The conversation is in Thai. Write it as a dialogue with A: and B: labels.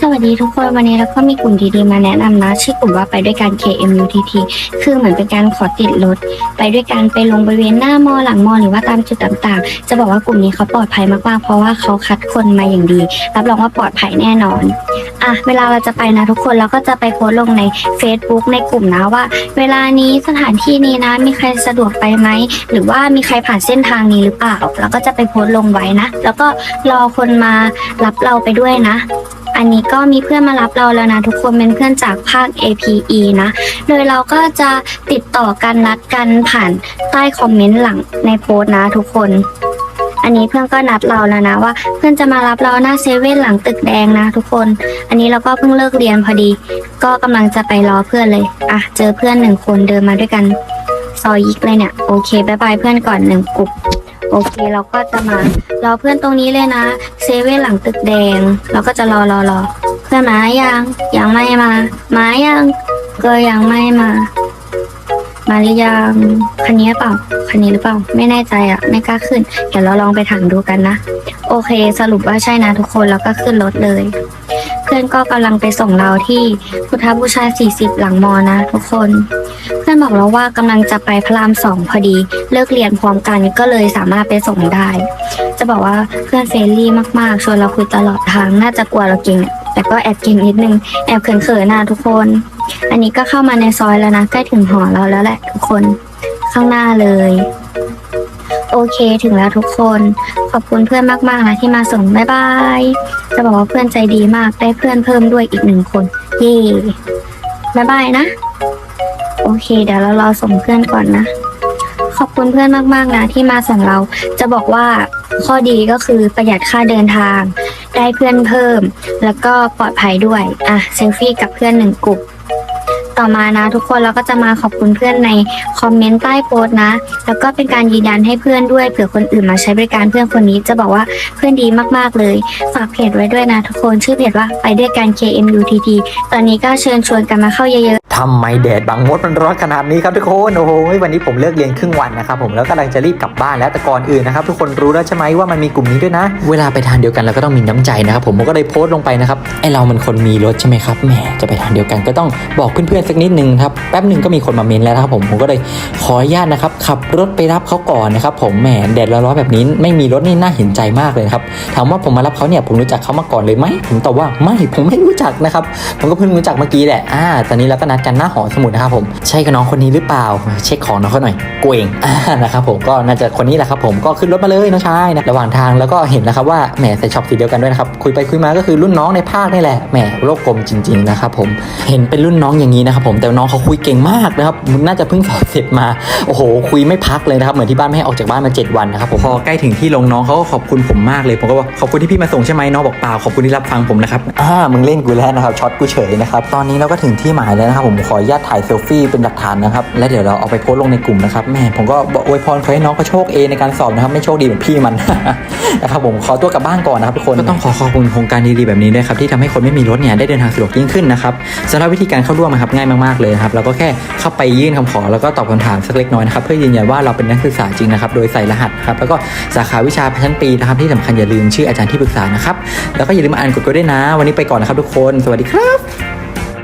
A: สวัสดีทุกคนวันนี้เราก็มีกลุ่มดีๆมาแนะนำนะ ชื่อกลุ่มว่าไปด้วยกัน KMUTT คือเหมือนเป็นการขอติดรถ ไปด้วยกันไปลงบริเวณหน้ามอหลังมอหรือว่าตามจุดต่างๆ จะบอกว่ากลุ่มนี้เขาปลอดภัยมากๆเพราะว่าเขาคัดคนมาอย่างดี รับรองว่าปลอดภัยแน่นอนอะเวลาเราจะไปนะทุกคนเราก็จะไปโพสต์ลงใน Facebook ในกลุ่มนะว่า เวลานี้สถานที่นี้นะมีใครสะดวกไปไหมหรือว่ามีใครผ่านเส้นทางนี้หรือเปล่าเราก็จะไปโพสต์ลงไว้นะ แล้วก็รอคนมารับเราไปด้วยนะ อันนี้ก็มีเพื่อนมารับเราแล้วนะทุกคนเป็นเพื่อนจากภาค APE นะ โดยเราก็จะติดต่อกันนัดกันผ่านใต้คอมเมนต์หลังในโพสต์นะทุกคน อันนี้เพื่อนก็นัดเราแล้วนะว่า เพื่อนจะมารับเราหน้าเซเว่นหลังตึกแดงนะ ทุกคน อันนี้เราก็เพิ่งเลิกเรียนพอดี ก็กำลังจะไปรอเพื่อนเลยอะเจอเพื่อนหนึ่งคนเดินมาด้วยกันซอยยิกเลยเนี่ยโอเคบายบายเพื่อนก่อนหนึ่งกลุ่ม โอเคเราก็จะมารอเพื่อนตรงนี้เลยนะเซเว่นหลังตึกแดง เราก็จะรอรอรอเพื่อนมายังยังไม่มามายังก็ยังไม่มา มาหรือยังคันนี้เปล่าคันนี้หรือเปล่า ไม่แน่ใจอะไม่กล้าขึ้น เดี๋ยวเราลองไปถามดูกันนะ โอเค สรุปว่าใช่นะทุกคนแล้วก็ขึ้นรถเลย พื่อนก็กำลังไปส่งเราที่พุทธบูชา 40 หลังมอนะทุกคน เพื่อนบอกเราว่ากำลังจะไปพระรามสองพอดี เลิกเรียนพร้อมกันก็เลยสามารถไปส่งได้ จะบอกว่าเพื่อนเฟรนลี่มากๆชวนเราคุยตลอดทางน่าจะกลัวเราเก่งแต่ก็แอบเก่งนิดนึงแอบเขินๆนะทุกคน อันนี้ก็เข้ามาในซอยแล้วนะใกล้ถึงหอเราแล้วแหละทุกคนข้างหน้าเลย โอเคถึงแล้วทุกคน ขอบคุณเพื่อนมากๆนะที่มาส่ง บ๊ายบาย จะบอกว่าเพื่อนใจดีมากได้เพื่อนเพิ่มด้วยอีกหนึ่งคน เย่บ๊ายบายนะ โอเค เดี๋ยวเรารอส่งเพื่อนก่อนนะ ขอบคุณเพื่อนมากๆนะที่มาส่งเรา จะบอกว่าข้อดีก็คือประหยัดค่าเดินทาง ได้เพื่อนเพิ่ม แล้วก็ปลอดภัยด้วย อะเซลฟี่กับเพื่อนหนึ่งกลุ่ม ต่อมานะ ทุกคนเราก็จะมาขอบคุณเพื่อนในคอมเมนต์ใต้โพสต์นะ แล้วก็เป็นการยืนยันให้เพื่อนด้วยเผื่อคนอื่นมาใช้บริการเพื่อนคนนี้จะบอกว่าเพื่อนดีมากๆเลย ฝากเพจไว้ด้วยนะ ทุกคนชื่อเพจว่าไปด้วยกัน KMUTT ตอนนี้ก็เชิญชวนกันมาเข้าเยอะๆ
B: ทำไมแดดบางมดมันร้อนขนาดนี้ครับทุกคนโอ้โหวันนี้ผมเลิกเรียนครึ่งวันนะครับผมแล้วกำลังจะรีบกลับบ้านแล้วแต่ก่อนอื่นนะครับทุกคนรู้แล้วใช่ไหมว่ามันมีกลุ่มนี้ด้วยนะ เวลาไปทานเดียวกันเราก็ต้องมีน้ำใจนะครับผมผมก็เลยโพสต์ลงไปนะครับไอเรามันคนมีรถใช่ไหมครับแหมจะไปทานเดียวกันก็ต้องบอกเพื่อนๆสักนิดนึงครับแป๊บหนึ่งก็มีคนมาเมนแล้วนะครับผมผมก็เลยขออนุญาตนะครับขับรถไปรับเขาก่อนนะครับผมแหมแดดร้อนๆแบบนี้ไม่มีรถนี่น่าเห็นใจมากเลยครับถามว่าผมมารับเขาเนี่ยผมรู้จักเขามาก่อนเลยไหมผมตอบว่าไม่ผมไม่รู้จักนะครับผมก็เพิ่งรู้จักเมื่อกี้แหละอ่าตอนนี้เราก็นัดกันหน้าหอสมุดนะครับผมใช่กับน้องคนนี้หรือเปล่าเช็คของน้องเขาหน่อยกูเองนะครับผมก็น่าจะคนนี้แหละครับผมก็ขึ้นรถมาเลยน้องชายนะระหว่างทางแล้วก็เห็นนะครับว่าแหมใส่ช็อปสีเดียวกันด้วยนะครับคุยไปคุยมาก็คือรุ่นน้องในภาคนี่แหละแหมโลกกลมจริงๆนะครับผมเห็นเป็นรุ่นน้องอย่างนี้นะครับผมแต่น้องเขาคุยเก่งมากนะครับน่าจะเพิ่งสอบเสร็จมาโอ้โหคุยไม่พักเลยนะครับเหมือนที่บ้านไม่ให้ออกจากบ้านมา 7 วันนะครับผมพอใกล้ถึงที่ลงน้องเขาก็ขอบคุณผมมากเลยผมก็บอกขอบคุณที่พี่มาส่งใช่ไหมน้องบอกเปล่าขอบคุณที่รับฟังผมนะครับอ่ามึงเล่นกูแล้วนะครับช็อตกูเฉยนะครับตอนนี้เราก็ถึงที่หมายแล้วนะครับผมมขออนุญาตถ่ายเซลฟี่เป็นหลักฐานนะครับ และเดี๋ยวเราเอาไปโพสต์ลงในกลุ่มนะครับแม่ผมก็บอกอวยพรขอให้น้องเขาโชคเอในการสอบนะครับไม่โชคดีเหมือนพี่มันนะครับผมขอตัวกลับบ้านก่อนนะครับทุกคนก็ต้องขอขอบคุณโครงการดีๆแบบนี้ด้วยครับที่ทำให้คนไม่มีรถเนี่ยได้เดินทางสะดวกยิ่งขึ้นนะครับสำหรับวิธีการเข้าร่วมนะครับง่ายมากๆเลยครับเราก็แค่เข้าไปยื่นคำขอแล้วก็ตอบคำถามสักเล็กน้อยนะครับเพื่อยืนยันว่าเราเป็นนักศึกษาจริงนะครับโดยใส่รหัสครับแล้วก็สาขาวิชาชั้นปีนะครับที่สำคัญอย่าลืมชื่ออาจารย์ที่ปรึกษานะครับแล้วก็อย่าลืมอ่านกฎกฎด้วยนะ วันนี้ไปก่อนนะครับทุกคน สวัสดีครับ